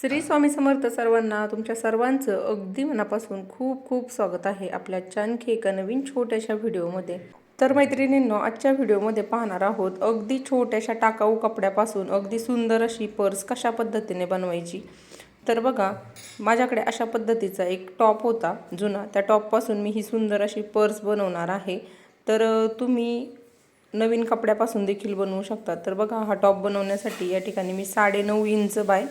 श्री स्वामी समर्थ सर्वांना तुमच्या सर्वांचं अगदी मनापासून खूप खूप स्वागत आहे आपल्या चानखी एका नवीन छोट्याशा व्हिडिओमध्ये. तर मैत्रिणींनो आजच्या व्हिडिओमध्ये पाहणार आहोत अगदी छोट्याशा टाकाऊ कपड्यापासून अगदी सुंदर अशी पर्स कशा पद्धतीने बनवायची. तर बघा माझ्याकडे अशा पद्धतीचा एक टॉप होता जुना. त्या टॉपपासून मी ही सुंदर अशी पर्स बनवणार आहे. तर तुम्ही नवीन कपड्यापासून देखील बनवू शकता. तर बघा हा टॉप बनवण्यासाठी या ठिकाणी मी साडेनऊ इंच बाय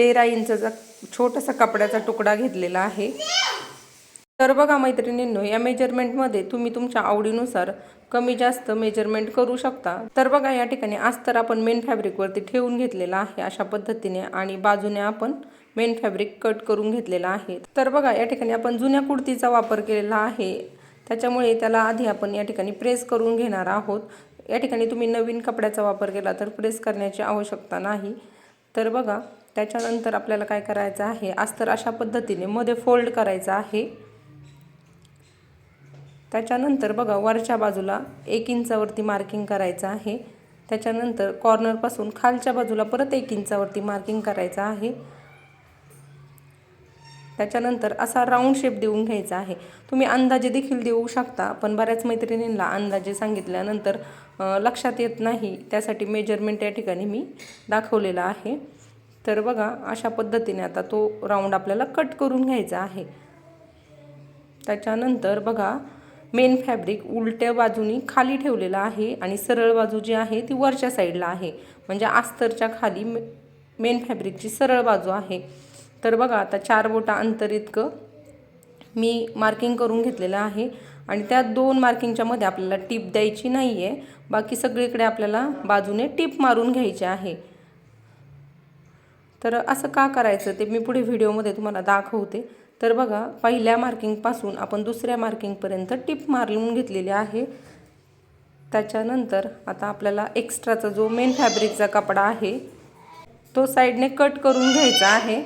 तेरा इंचचा छोटासा कपड्याचा तुकडा घेतलेला आहे. तर बघा मैत्रिणींनो या मेजरमेंटमध्ये तुम्ही तुमच्या आवडीनुसार कमी जास्त मेजरमेंट करू शकता. तर बघा या ठिकाणी अस्तर आपण मेन फॅब्रिकवरती ठेवून घेतलेला आहे अशा पद्धतीने आणि बाजूने आपण मेन फॅब्रिक कट करून घेतलेला आहे. तर बघा या ठिकाणी आपण जुन्या कुर्तीचा वापर केलेला आहे. त्याच्यामुळे त्याला आधी आपण या ठिकाणी प्रेस करून घेणार आहोत. या ठिकाणी तुम्ही नवीन कपड्याचा वापर केला तर प्रेस करण्याची आवश्यकता नाही. तर बघा त्याच्यानंतर आपल्याला काय करायचं आहे? अस्तर अशा पद्धतीने मध्ये फोल्ड करायचं आहे. त्याच्यानंतर बघा वरच्या बाजूला एक इंचावरती मार्किंग करायचं आहे. त्याच्यानंतर कॉर्नरपासून खालच्या बाजूला परत एक इंचावरती मार्किंग करायचं आहे. त्याच्यानंतर असा राऊंड शेप देऊन घ्यायचा आहे. तुम्ही अंदाजे देखील देऊ शकता पण बऱ्याच मैत्रिणींना अंदाजे सांगितल्यानंतर लक्षात येत नाही. त्यासाठी मेजरमेंट या ठिकाणी मी दाखवलेला आहे. तर बघा अशा पद्धतीने आता तो राऊंड आपल्याला कट करून घ्यायचा आहे. त्याच्यानंतर बघा मेन फॅब्रिक उलट्या बाजूनी खाली ठेवलेला आहे आणि सरळ बाजू जी आहे ती वरच्या साईडला आहे. म्हणजे आस्तरच्या खाली मे मेन फॅब्रिकची सरळ बाजू आहे. तर बघा आता चार बोटा अंतर इतकं मी मार्किंग करून घेतलेलं आहे आणि त्या दोन मार्किंगच्या मध्ये आपल्याला टीप द्यायची नाही आहे बाकी सगळीकडे आपल्याला बाजूने टीप मारून घ्यायची आहे. तर असं का करायचं ते मी पुढे व्हिडिओमध्ये तुम्हाला दाखवते. तर बघा पहिल्या मार्किंगपासून आपण दुसऱ्या मार्किंगपर्यंत टिप मारून घेतलेली आहे. त्याच्यानंतर आता आपल्याला एक्स्ट्राचा जो मेन फॅब्रिकचा कपडा आहे तो साईडने कट करून घ्यायचा आहे.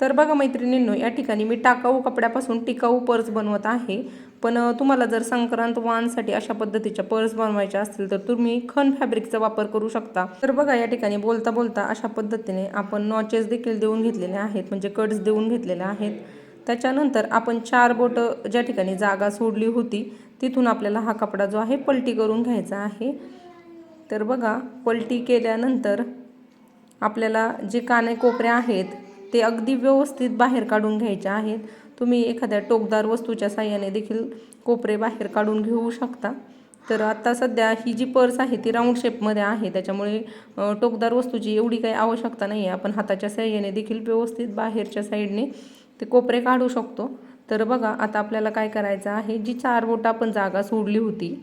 तर बघा मैत्रिणींनो या ठिकाणी मी टाकाऊ कपड्यापासून टिकाऊ पर्स बनवत आहे. पण तुम्हाला जर संक्रांत वानसाठी अशा पद्धतीच्या पर्स बनवायच्या असतील तर तुम्ही खन फॅब्रिकचा वापर करू शकता. तर बघा या ठिकाणी बोलता बोलता अशा पद्धतीने आपण नॉचेस देखील देऊन घेतलेले आहेत म्हणजे कट्स देऊन घेतलेले आहेत. त्याच्यानंतर आपण चार बोटं ज्या ठिकाणी जागा सोडली होती तिथून आपल्याला हा कपडा जो आहे पलटी करून घ्यायचा आहे. तर बघा पलटी केल्यानंतर आपल्याला जे काने कोपऱ्या आहेत ते अगदी व्यवस्थित बाहेर काढून घ्यायचे आहेत. तुम्ही एखाद्या टोकदार वस्तूच्या साह्याने देखील कोपरे बाहेर काढून घेऊ शकता. तर आता सध्या ही जी पर्स आहे ती राऊंड शेपमध्ये आहे. त्याच्यामुळे टोकदार वस्तूची एवढी काही आवश्यकता नाही आहे आपण हाताच्या साह्याने देखील व्यवस्थित बाहेरच्या साईडने ते कोपरे काढू शकतो. तर बघा आता आपल्याला काय करायचं आहे? जी चार बोटं आपण जागा सोडली होती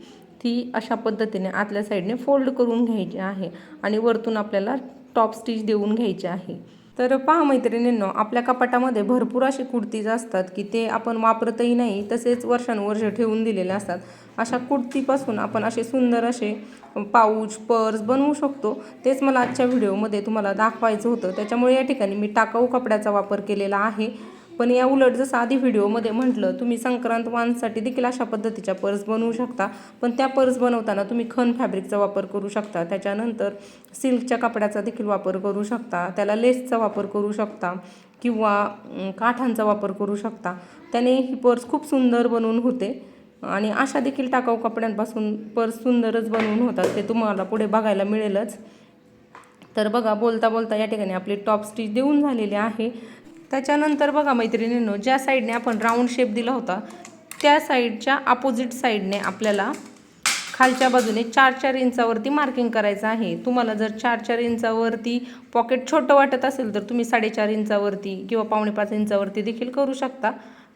ती अशा पद्धतीने आतल्या साईडने फोल्ड करून घ्यायची आहे. आणि वरतून आपल्याला टॉप स्टिच देऊन घ्यायची आहे. तर पहा मैत्रिणींनो आपल्या कपाटामध्ये भरपूर असे कुर्तीज असतात की ते आपण वापरतही नाही तसेच वर्षानुवर्ष ठेवून दिलेले असतात. अशा कुर्तीपासून आपण असे सुंदर असे पाऊच पर्स बनवू शकतो. तेच मला आजच्या व्हिडिओमध्ये तुम्हाला दाखवायचं होतं. त्याच्यामुळे या ठिकाणी मी टाकाऊ कपड्याचा वापर केलेला आहे. पण या उलट जसं आधी व्हिडिओमध्ये म्हटलं तुम्ही संक्रांत वानसाठी देखील अशा पद्धतीच्या पर्स बनवू शकता. पण त्या पर्स बनवताना तुम्ही खन फॅब्रिकचा वापर करू शकता. त्याच्यानंतर सिल्कच्या कपड्याचा देखील वापर करू शकता. त्याला लेसचा वापर करू शकता किंवा काठांचा वापर करू शकता. त्याने ही पर्स खूप सुंदर बनवून होते. आणि अशा देखील टाकाऊ कपड्यांपासून पर्स सुंदरच बनवून होतात ते तुम्हाला पुढे बघायला मिळेलच. तर बघा बोलता बोलता या ठिकाणी आपली टॉप स्टिच देऊन झालेली आहे. त्याच्यानंतर बघा मैत्रिणींनो ज्या साईडने आपण राऊंड शेप दिला होता त्या साईडच्या अपोजिट साईडने आपल्याला खालच्या बाजूने चार चार इंचावरती मार्किंग करायचं आहे. तुम्हाला जर चार चार इंचावरती पॉकेट छोटं वाटत असेल तर तुम्ही साडेचार इंचावरती किंवा पावणे पाच इंचावरती देखील करू शकता.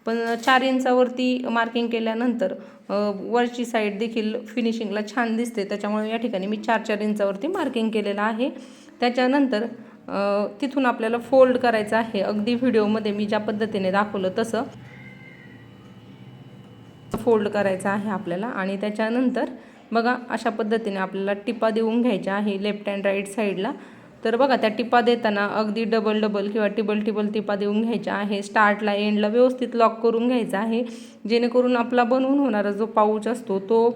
पण चार इंचावरती मार्किंग केल्यानंतर वरची साईड देखील फिनिशिंगला छान दिसते. त्याच्यामुळे या ठिकाणी मी चार चार इंचावरती मार्किंग केलेलं आहे. त्याच्यानंतर तिथून आपल्याला फोल्ड करायचं आहे. अगदी व्हिडिओमध्ये मी ज्या पद्धतीने दाखवलं तसं फोल्ड करायचं आहे आपल्याला. आणि त्याच्यानंतर बघा अशा पद्धतीने आपल्याला टिपा देऊन घ्यायच्या आहे लेफ्ट अँड राईट साईडला. तर बघा त्या टिपा देताना अगदी डबल डबल किंवा टिबल टिबल टिपा देऊन घ्यायच्या आहे. स्टार्टला एंडला व्यवस्थित लॉक करून घ्यायचा आहे. जेणेकरून आपला बनवून होणारा जो पाऊच असतो तो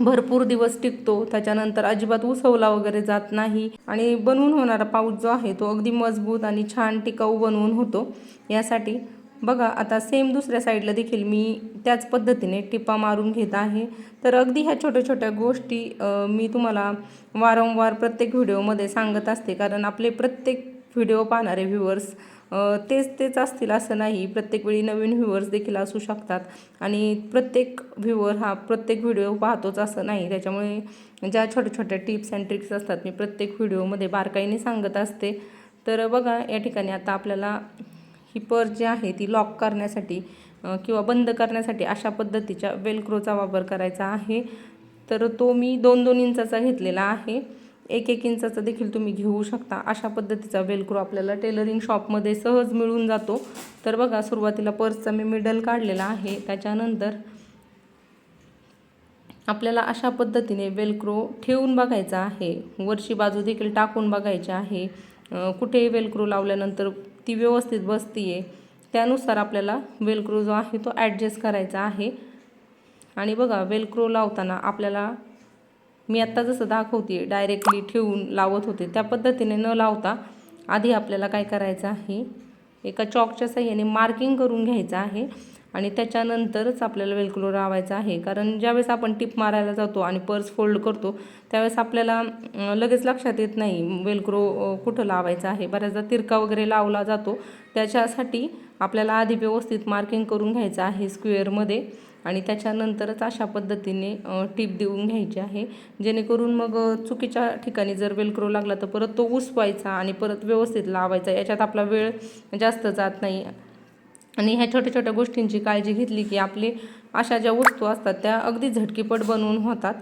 भरपूर दिवस टिकतो. त्याच्यानंतर अजिबात उसवला वगैरे जात नाही. आणि बनवून होणारा पाऊस जो आहे तो अगदी मजबूत आणि छान टिकाऊ बनवून होतो. यासाठी बघा आता सेम दुसऱ्या साईडला देखील मी त्याच पद्धतीने टिपा मारून घेत आहे. तर अगदी ह्या छोट्या छोट्या गोष्टी मी तुम्हाला वारंवार प्रत्येक व्हिडिओमध्ये सांगत असते. कारण आपले प्रत्येक व्हिडिओ पाहणारे व्ह्युअर्स तेच तेच असतील असं नाही. प्रत्येक वेळी नवीन व्ह्युअर्स देखील असू शकतात. आणि प्रत्येक व्ह्युअर हा प्रत्येक व्हिडिओ पाहतोच असं नाही. त्याच्यामुळे ज्या छोट्या छोट्या टिप्स अँड ट्रिक्स असतात मी प्रत्येक व्हिडिओमध्ये बारकाईने सांगत असते. तर बघा या ठिकाणी आता आपल्याला ही पर जी आहे ती लॉक करण्यासाठी किंवा बंद करण्यासाठी अशा पद्धतीच्या वेलक्रोचा वापर करायचा आहे. तर तो मी दोन दोन इंचाचा घेतलेला आहे. एक एक इंचाचा देखील तुम्ही घेऊ शकता. अशा पद्धतीचा वेलक्रो आपल्याला टेलरिंग शॉपमध्ये सहज मिळून जातो. तर बघा सुरुवातीला पर्सचा मी मिडल काढलेला आहे. त्याच्यानंतर आपल्याला अशा पद्धतीने वेलक्रो ठेवून बघायचा आहे. वरची बाजू देखील टाकून बघायची आहे. कुठे वेलक्रो लावल्यानंतर ती व्यवस्थित बसतीये. त्यानुसार आपल्याला वेलक्रो जो आहे तो ॲडजस्ट करायचा आहे. आणि बघा वेलक्रो लावताना आपल्याला मी आत्ता जसं दाखवते डायरेक्टली ठेवून लावत होते. त्या पद्धतीने न लावता आधी आपल्याला काय करायचं आहे एका चॉकच्या साह्याने मार्किंग करून घ्यायचं आहे आणि त्याच्यानंतरच आपल्याला वेलक्रो लावायचं आहे. कारण ज्यावेळेस आपण टिप मारायला जातो आणि पर्स फोल्ड करतो त्यावेळेस आपल्याला लगेच लक्षात येत नाही वेलक्रो कुठं लावायचं आहे. बऱ्याचदा तिरका वगैरे लावला जातो. त्याच्यासाठी आपल्याला आधी व्यवस्थित मार्किंग करून घ्यायचं आहे स्क्वेअरमध्ये आणि त्याच्यानंतरच अशा पद्धतीने टीप देऊन घ्यायची आहे. जेणेकरून मग चुकीच्या ठिकाणी जर वेलक्रो लागला तर परत तो उसवायचा आणि परत व्यवस्थित लावायचा. याच्यात आपला वेळ जास्त जात नाही. आणि ह्या छोट्या छोट्या गोष्टींची काळजी घेतली की आपले अशा ज्या वस्तू असतात त्या अगदी झटकीपट बनवून होतात.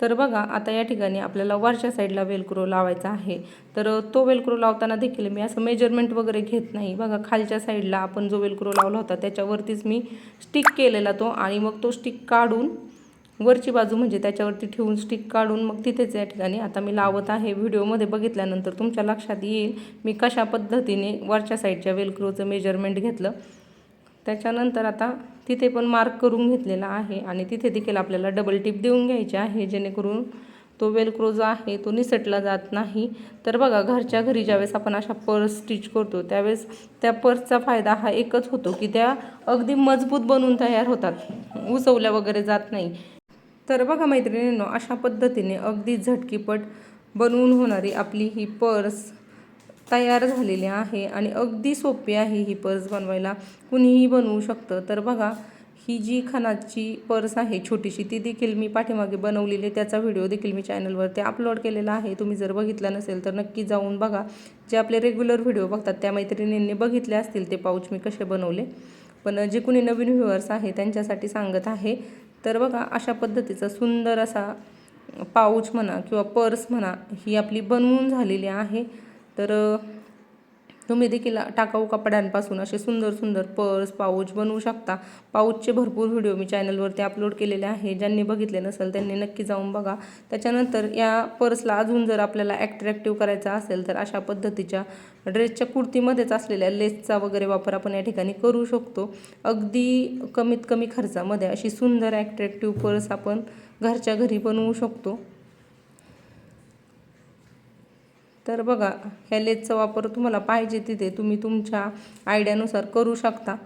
तर बघा आता या ठिकाणी आपल्याला वरच्या साईडला वेलक्रो लावायचा आहे. तर तो वेलक्रो लावताना देखील मी असं मेजरमेंट वगैरे घेत नाही. बघा खालच्या साईडला आपण जो वेलक्रो लावला होता त्याच्यावरतीच मी स्टिक केलेला तो आणि मग तो स्टिक काढून वरची बाजू म्हणजे त्याच्यावरती ठेवून स्टिक काढून मग तिथेच या ठिकाणी आता मी लावत आहे. व्हिडिओमध्ये बघितल्यानंतर तुमच्या लक्षात येईल मी कशा पद्धतीने वरच्या साईडच्या वेलक्रोचं मेजरमेंट घेतलं. त्याच्यानंतर आता तिथे पण मार्क करून घेतलेला आहे आणि तिथे देखील आपल्याला डबल टिप देऊन घ्यायची आहे जेणेकरून तो वेलक्रो जो आहे तो निसटला जात नाही. तर बघा घरच्या घरी ज्यावेळेस आपण अशा पर्स स्टिच करतो त्यावेळेस त्या पर्सचा फायदा हा एकच होतो की त्या अगदी मजबूत बनून तयार होतात उसवल्या वगैरे जात नाही. तर बघा मैत्रिणींनो अशा पद्धतीने अगदी झटकीपट बनवून होणारी आपली ही पर्स तयार झालेली आहे आणि अगदी सोपी आहे ही पर्स बनवायला. कुणीही बनवू शकतं. तर बघा ही जी खणाची पर्स आहे छोटीशी ती देखील मी पाठीमागे बनवलेली आहे. त्याचा व्हिडिओ देखील मी चॅनलवरती अपलोड केलेला आहे. तुम्ही जर बघितला नसेल तर नक्की जाऊन बघा. जे आपले रेग्युलर व्हिडिओ बघतात त्या मैत्रिणींनी बघितले असतील ते पाऊच मी कसे बनवले. पण जे कुणी नवीन व्ह्युअर्स आहे त्यांच्यासाठी सांगत आहे. तर बघा अशा पद्धतीचा सुंदर असा पाऊच म्हणा किंवा पर्स म्हणा ही आपली बनवून झालेली आहे. तर तुम्ही देखील टाकाऊ कपड्यांपासून असे सुंदर सुंदर पर्स पाऊच बनवू शकता. पाऊचचे भरपूर व्हिडिओ मी चॅनलवरती अपलोड केलेले आहे. ज्यांनी बघितले नसेल त्यांनी नक्की जाऊन बघा. त्याच्यानंतर या पर्सला अजून जर आपल्याला ॲट्रॅक्टिव्ह करायचा असेल तर अशा पद्धतीच्या ड्रेसच्या कुर्तीमध्येच असलेल्या लेसचा वगैरे वापर आपण या ठिकाणी करू शकतो. अगदी कमीत कमी खर्चामध्ये अशी सुंदर ॲट्रॅक्टिव्ह पर्स आपण घरच्या घरी बनवू शकतो. तर बघा ह्या लेसचा वापर तुम्हाला पाहिजे तिथे. तुम्ही तुमच्या आयडियानुसार करू शकता.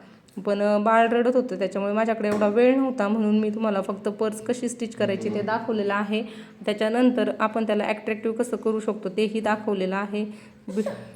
पण बाळ रडत होतं त्याच्यामुळे माझ्याकडे एवढा वेळ नव्हता. म्हणून मी तुम्हाला फक्त पर्स कशी स्टिच करायची ते दाखवलेलं आहे. त्याच्यानंतर आपण त्याला ॲट्रॅक्टिव्ह कसं करू शकतो तेही दाखवलेलं आहे. बि-